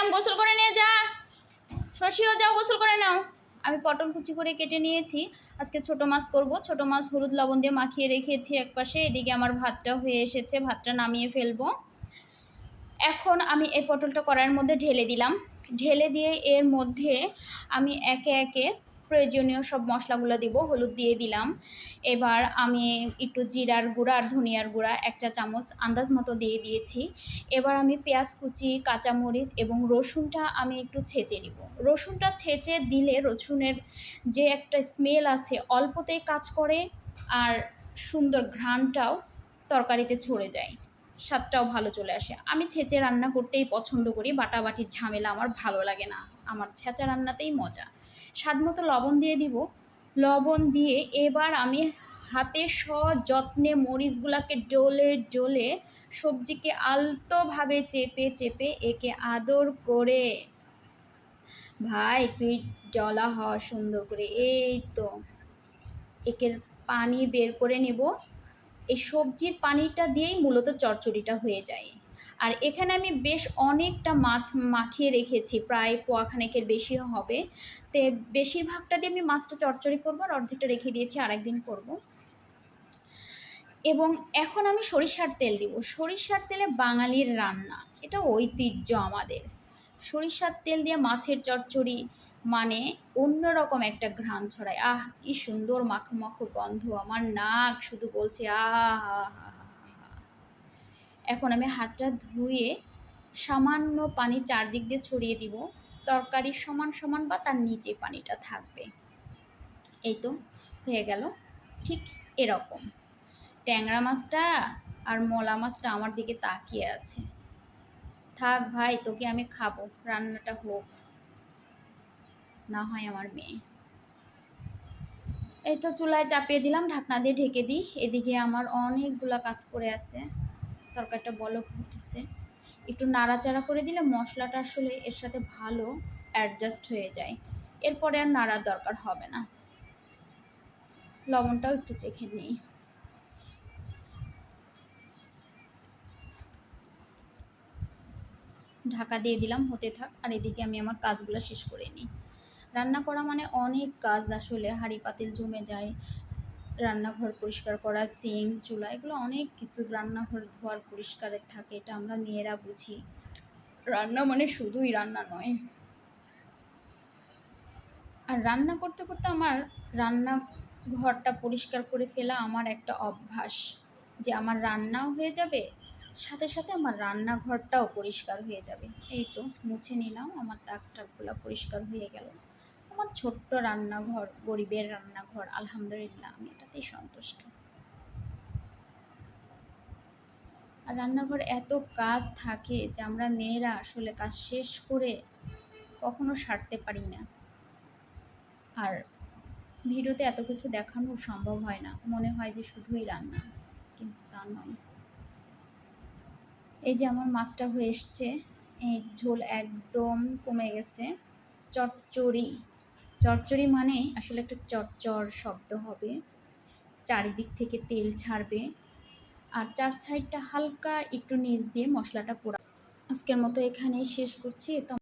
মারিয়াম গোসল করে নিয়ে যা। শশীও যাও, গোসল করে নাও। আমি পটল কুচি করে কেটে নিয়েছি। আজকে ছোট মাছ করব। ছোট মাছ হলুদ লবণ দিয়ে মাখিয়ে রেখেছি একপাশে। এদিকে আমার ভাতটা হয়ে এসেছে। ভাতটা নামিয়ে ফেলব। এখন আমি এই পটলটা কড়াইয়ের মধ্যে ঢেলে দিলাম। ঢেলে দিয়ে এর মধ্যে আমি একে একে প্রয়োজনীয় সব মশলাগুলো দিব, হলুদ দিয়ে দিলাম। এবার আমি একটু জিরার গুঁড়া আর ধনিয়ার গুঁড়া একটা চামচ আন্দাজ মতো দিয়ে দিয়েছি। এবার আমি পেঁয়াজ কুচি, কাঁচামরিচ এবং রসুনটা আমি একটু ছেঁচে নিব। রসুনটা ছেঁচে দিলে রসুনের যে একটা স্মেল আছে, অল্পতেই কাজ করে আর সুন্দর ঘ্রাণটাও তরকারিতে ছড়ে যায়। স্বাদটাও ভালো চলে আসে। আমি ছেঁচে রান্না করতেই পছন্দ করি, বাটাবাটির ঝামেলা আমার ভালো লাগে না। আমার ছেঁচা রান্নাতেই মজা। স্বাদ মতো লবণ দিয়ে দিব। লবণ দিয়ে এবার আমি হাতে যত্নে মরিচগুলাকে ডলে ডলে সবজিকে আলতোভাবে চেপে চেপে একে আদর করে। ভাই, তুই ডলা হ সুন্দর করে। এই তো। একের পানি বের করে নেব। এই সবজির পানিটা দিয়েই মূলত চচ্চড়িটা হয়ে যায়। আর এখানে আমি বেশ অনেকটা মাছ মাখিয়ে রেখেছি, প্রায় পোয়াখানেকের বেশি হবে। তে বেশিরভাগটা দিয়ে আমি মাছটা চচ্চড়ি করব আর অর্ধেকটা রেখে দিয়েছি, আরেকদিন করব। এবং এখন আমি সরিষার তেল দিব। সরিষার তেলে বাঙালির রান্না, এটা ঐতিহ্য আমাদের। সরিষার তেল দিয়ে মাছের চচ্চড়ি মানে অন্যরকম একটা ঘ্রাণ ছড়ায়। আহ, কি সুন্দর মাখো মাখো গন্ধ, আমার নাক শুধু বলছে আহ এখন আমি হাতটা ধুয়ে সামান্য পানি চারদিক দিয়ে ছড়িয়ে দিব। তরকারির সমান সমান বা তার নিচে পানিটা থাকবে। এই তো, হয়ে গেল। ঠিক এরকম। ট্যাংরা মাছটা আর মলা মাছটা আমার দিকে তাকিয়ে আছে। থাক ভাই, তোকে আমি খাব। রান্নাটা হোক। না হয় আমার মেয়ে। এই তো চুলায় চাপিয়ে দিলাম, ঢাকনা দিয়ে ঢেকে দিই। এদিকে আমার অনেকগুলা কাজ পড়ে আছে। তরকারিটা বলক উঠেছে। একটু নাড়াচাড়া করে দিলে মশলাটা আসলে এর সাথে ভালো অ্যাডজাস্ট হয়ে যায়। এরপরে আর নাড়ার দরকার হবে না। লবণটাও একটু চেখে নিই। ঢাকা দিয়ে দিলাম, হতে থাক। আর এদিকে আমি আমার কাজগুলো শেষ করে নিই। রান্না করা মানে অনেক কাজ আসলে। হাঁড়ি পাতিল জমে যায় রান্নাঘর পরিষ্কার করা সিং চুলা এগুলো অনেক কিছু রান্নাঘর ধোয়ার পরিষ্কারের থাকে এটা আমরা মেয়েরা বুঝি। রান্না মানে শুধুই রান্না নয়। আর রান্না করতে করতে আমার রান্না ঘরটা পরিষ্কার করে ফেলা আমার একটা অভ্যাস যে আমার রান্নাও হয়ে যাবে সাথে সাথে আমার রান্নাঘরটাও পরিষ্কার হয়ে যাবে। এই তো মুছে নিলাম আমার তাক টাকগুলো পরিষ্কার হয়ে গেল। আমার ছোট্ট রান্নাঘর, গরিবের রান্নাঘর, আলহামদুলিল্লাহ আমি এটাতেই সন্তুষ্ট। আর রান্নাঘর এত কাজ থাকে যে আমরা মেয়েরা আসলে কাজ শেষ করে কখনো সারতে পারি না। আর ভিডিওতে এত কিছু দেখানো সম্ভব হয় না। মনে হয় যে শুধুই রান্না, কিন্তু তা নয়। এই যে আমার মাছটা হয়ে এসছে, এই ঝোল একদম কমে গেছে। চচ্চড়ি চচ্চড়ি মানে আসলে একটা চরচর শব্দ হবে। চারিদিক থেকে তেল ছাড়বে। আর চার সাইডটা হালকা একটু নিচ দিয়ে মশলাটা পোড়া। আজকের মতো এখানেই শেষ করছি। তো